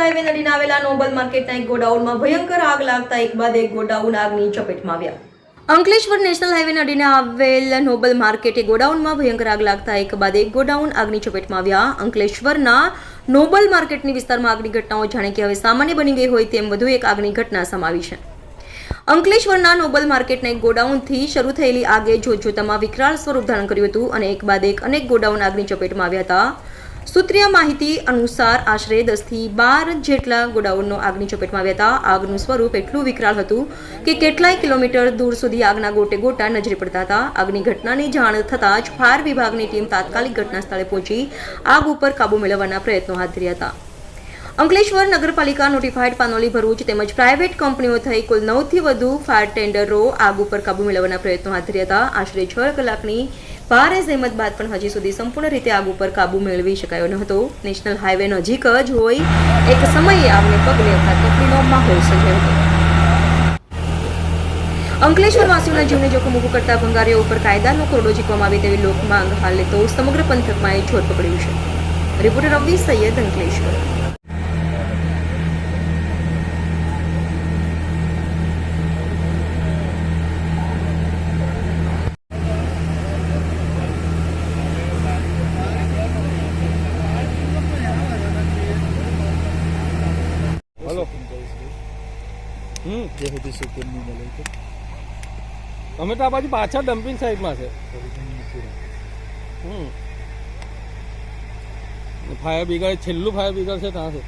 Highway નડીને આવેલા Nobel માર્કેટના એક ગોડાઉનમાં ભયંકર આગ લાગતા એક બાદ એક ગોડાઉન આગની ચપેટમાં આવ્યા. અંકલેશ્વર નેશનલ હાઈવે નડીને આવેલ નોબલ માર્કેટે ગોડાઉનમાં ભયંકર આગ લાગતા એક બાદ એક ગોડાઉન આગની ચપેટમાં આવ્યા. અંકલેશ્વરના નોબલ માર્કેટની વિસ્તારમાં આગની ઘટનાઓ જાણે કે હવે સામાન્ય બની ગઈ હોય તેમ વધુ એક આગની ઘટના સમાવી છે. અંકલેશ્વરના નોબલ માર્કેટના એક ગોડાઉનથી શરૂ થયેલી આગે જોતજોતામાં વિકરાળ સ્વરૂપ ધારણ કર્યું હતું અને એક બાદ એક અનેક ગોડાઉન આગની ચપેટમાં આવ્યા હતા. સૂત્રીય માહિતી અનુસાર આશરે દસથી બાર જેટલા ગોડાઉનનો આગની ચપેટમાં આવ્યા હતા. આગનું સ્વરૂપ એટલું વિકરાળ હતું કે કેટલાય કિલોમીટર દૂર સુધી આગના ગોટે ગોટા નજરે પડતા હતા. આગની ઘટનાની જાણ થતાં જ ફાયર વિભાગની ટીમ તાત્કાલિક ઘટના સ્થળે પહોંચી આગ ઉપર કાબૂ મેળવવાના પ્રયત્નો હાથ ધર્યા હતા. અંકલેશ્વર નગરપાલિકા નોટિફાઈડ પાનોલી ભરૂચ તેમજ પ્રાઇવેટ કંપનીઓ થઈ કુલ નવથી વધુ ફાયર ટેન્ડરો આગ ઉપર કાબુ મેળવવાના પ્રયત્નો હાથ ધર્યા હતા. આશરે છ કલાકની ભારે જહેમત બાદ પણ હજી સુધી સંપૂર્ણ રીતે આગ ઉપર કાબુ મેળવી શકાયો ન હતો. નેશનલ હાઈવે નજીક જ હોય, એક સમયે આગને પગલે અફરાતફરીનો માહોલ સર્જાયો હતો. અંકલેશ્વર વાસીઓના જીવને જોખમ ઊભું કરતા ભંગારીઓ ઉપર કાયદાનો કોરડો ઝીકવામાં આવે તેવી લોકમાંગ હાલે તો સમગ્ર પંથકમાં એ જોર પકડ્યું છે. રિપોર્ટર રવિ સૈયદ અંકલેશ્વર હલો હમ જે સુધી સુકૂન નહીં મળે તો. અમે તો આ બાજુ પાછળ ડમ્પિંગ સાઈડમાં છે. ફાયર બ્રિગેડ છેલ્લું ફાયર બ્રિગેડ છે ત્યાં છે.